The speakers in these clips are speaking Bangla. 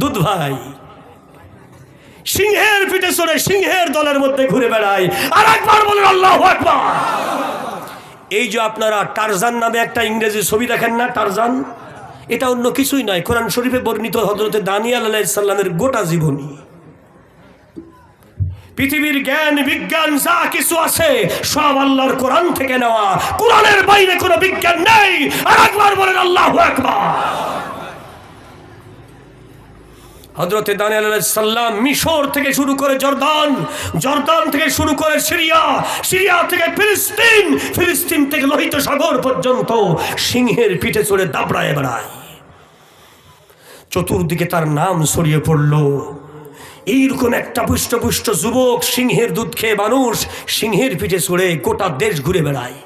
দুধ ভাই। সিংহের পিঠে চড়ে সিংহের দলের মধ্যে ঘুরে বেড়ায়। আর একবার বলেন, আল্লাহ একবার এই যে আপনারা টারজান নামে একটা ইংরেজি ছবি দেখেন না, টারজান? এটা অন্য কিছুই নয়, কোরআন শরীফে বর্ণিত হজরতে দানিয়াল আলাইসাল্লামের গোটা জীবনী। পৃথিবীর জ্ঞান, বিজ্ঞান যা কিছু আছে, সব আল্লাহর কোরআন থেকে নেওয়া। কোরআনের বাইরে কোনো বিজ্ঞান নেই। আর একবার বলেন, আল্লাহ একবার হজরতে দানিয়াল সাল্লাম মিশর থেকে শুরু করে জর্দান জর্দান থেকে শুরু করে সিরিয়া সিরিয়া থেকে ফিলিস্তিন ফিলিস্তিন থেকে লোহিত সাগর পর্যন্ত সিংহের পিঠে চড়ে দাবড়ায় বেড়ায়। চতুর্দিকে তার নাম ছড়িয়ে পড়ল। এইরকম একটা পুষ্টপুষ্ট যুবক সিংহের দুধ খেয়ে মানুষ সিংহের পিঠে চড়ে গোটা দেশ ঘুরে বেড়ায়।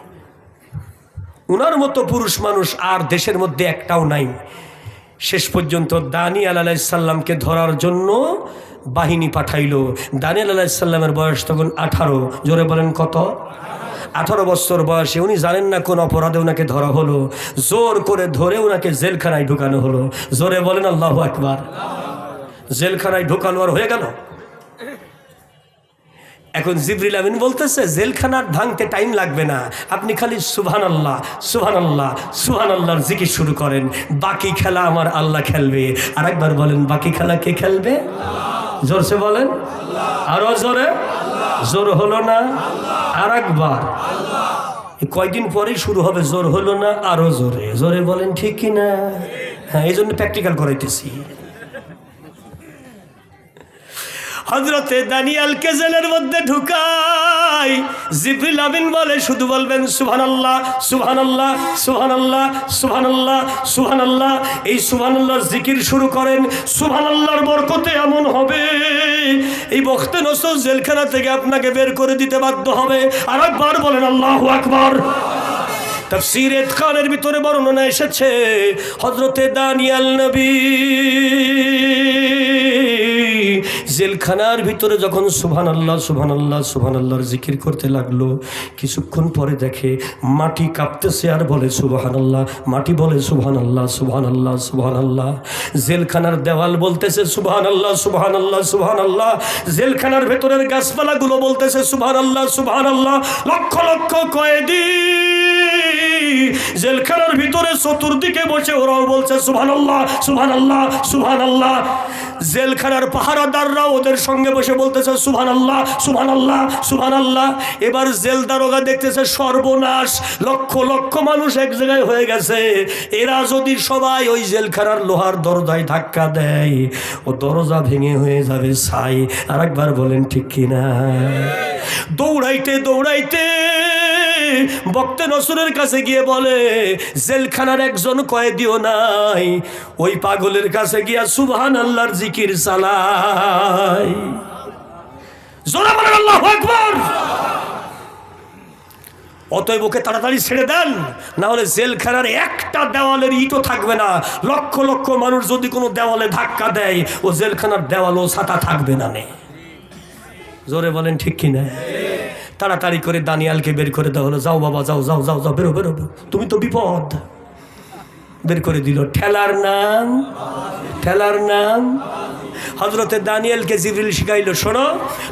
উনার মতো পুরুষ মানুষ আর দেশের মধ্যে একটাও নাই। শেষ পর্যন্ত দানিয়াল আলাইসাল্লামকে ধরার জন্য বাহিনী পাঠাইল। দানিয়াল আলাইসাল্লামের বয়স তখন আঠারো। জোরে বলেন কত? আঠারো বছর বয়সে। উনি জানেন না কোন অপরাধে ওনাকে ধরা হলো। জোর করে ধরে ওনাকে জেলখানায় ঢুকানো হলো। জোরে বলেন আল্লাহ একবার জেলখানায় ঢুকানো আর হয়ে গেল? এখন জিবরিল আমিন বলতেছে, জেলখানার ভাঙতে টাইম লাগবে না। আপনি খালি সুবহান আল্লাহ সুবহান আল্লাহ সুবহান আল্লাহর জিকির শুরু করেন। বাকি খেলা আমার আল্লাহ খেলবে। আর একবার বলেন, বাকি খেলা কে খেলবে? জোরসে বলেন, আরও জোরে, জোর হলো না? আর একবার কয়দিন পরেই শুরু হবে, জোর হলো না, আরও জোরে। জোরে বলেন, ঠিক কি না হ্যাঁ এই জন্য প্র্যাকটিক্যাল করাইতেছি। হজরতে দানিয়ালকে জেলের মধ্যে ঢুকাই। জিবরিল আমিন বলে, শুধু বলবেন সুবহান আল্লাহ সুবহান আল্লাহ সুবহান আল্লাহ সুবহান আল্লাহ সুবহান আল্লাহ এই সুবহান আল্লাহর জিকির শুরু করেন সুবহান আল্লাহর বরকতে এমন হবে। এই বখতে নসর জেলখানা থেকে আপনাকে বের করে দিতে বাধ্য হবে। আর একবার বলেন, আল্লাহ আকবার। তফসির খানের ভিতরে বর্ণনা এসেছে হজরতে দানিয়াল নবী। জেলখানার ভিতরে যখন সুভান আল্লাহ সুবহান আল্লাহ সুবহান আল্লাহর জিকির করতে লাগল, কিছুক্ষণ পরে দেখে মাটি কাঁপতেছে আর বলে সুবহান আল্লাহ মাটি বলে সুবহান আল্লাহ সুভান আল্লাহ সুবহান আল্লাহ জেলখানার দেওয়াল বলতেছে সুভান আল্লাহ সুভান আল্লাহ সুবহান আল্লাহ জেলখানার ভেতরের গাছপালাগুলো বলতেছে সুবহান আল্লাহ সুভান আল্লাহ লক্ষ লক্ষ কয়েদি জেলখানার ভিতরে চতুর্দিকে বসে ওরাও বলছে সুবহান আল্লাহ সুবহান আল্লাহ সুবহান আল্লাহ জেলখানার পাহারাদাররাও ওদের সঙ্গে বসে বলতেছে সুবহান আল্লাহ সুবহান আল্লাহ সুবহান আল্লাহ এবার জেল দারোগা দেখতেছে সর্বনাশ, লক্ষ লক্ষ মানুষ এক জায়গায় হয়ে গেছে। এরা যদি সবাই ওই জেলখানার লোহার দরজায় ধাক্কা দেয়, ও দরজা ভেঙে হয়ে যাবে ছাই। আর একবার বলেন, ঠিক কিনা? দৌড়াইতে দৌড়াইতে বক্তে নসরের কাছে গিয়ে বলে, জেলখানার একজন কয়েদিও নাই? ওই পাগলের কাছে গিয়া সুবহান আল্লাহর জিকির আকবার! অতএব ওকে তাড়াতাড়ি ছেড়ে দেন, না হলে জেলখানার একটা দেওয়ালের ইটও থাকবে না। লক্ষ লক্ষ মানুষ যদি কোনো দেওয়ালে ধাক্কা দেয়, ও জেলখানার দেওয়ালও ছাতা থাকবে না নে। জোরে বলেন, ঠিক কিনা? তাড়াতাড়ি করে দানিয়ালকে বের করে দেওয়া হলো যাও বাবা, যাও যাও যাও যাও, বেরো বেরো। তুমি তো বিপদ। বের করে দিল, ঠেলার নাম ঠেলার নাম। হজরতে দানিয়েলকে জিবরিল শিখাইল, শোনো,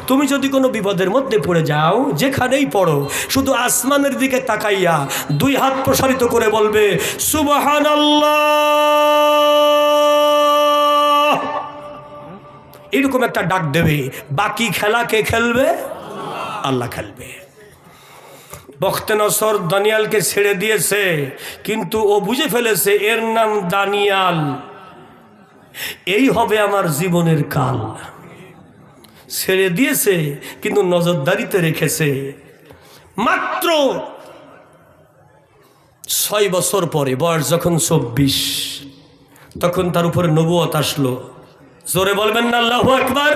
তুমি যদি কোনো বিপদের মধ্যে পড়ে যাও, যেখানেই পড়ো, শুধু আসমানের দিকে তাকাইয়া দুই হাত প্রসারিত করে বলবে সুবহান এরকম একটা ডাক দেবে, বাকি খেলা কে খেলবে? আল্লাহ খেলবে। বখতে নসর দানিয়ালকে ছেড়ে দিয়েছে, কিন্তু ও বুঝে ফেলেছে এর নাম দানিয়াল। এই হবে আমার জীবনের কাল। ছেড়ে দিয়েছে, কিন্তু নজরদারিতে রেখেছে। মাত্র ছয় বছর পরে, বয়স যখন চব্বিশ, তখন তার উপরে নবুয়ত আসলো। জোরে বলবেন না, আল্লাহ একবার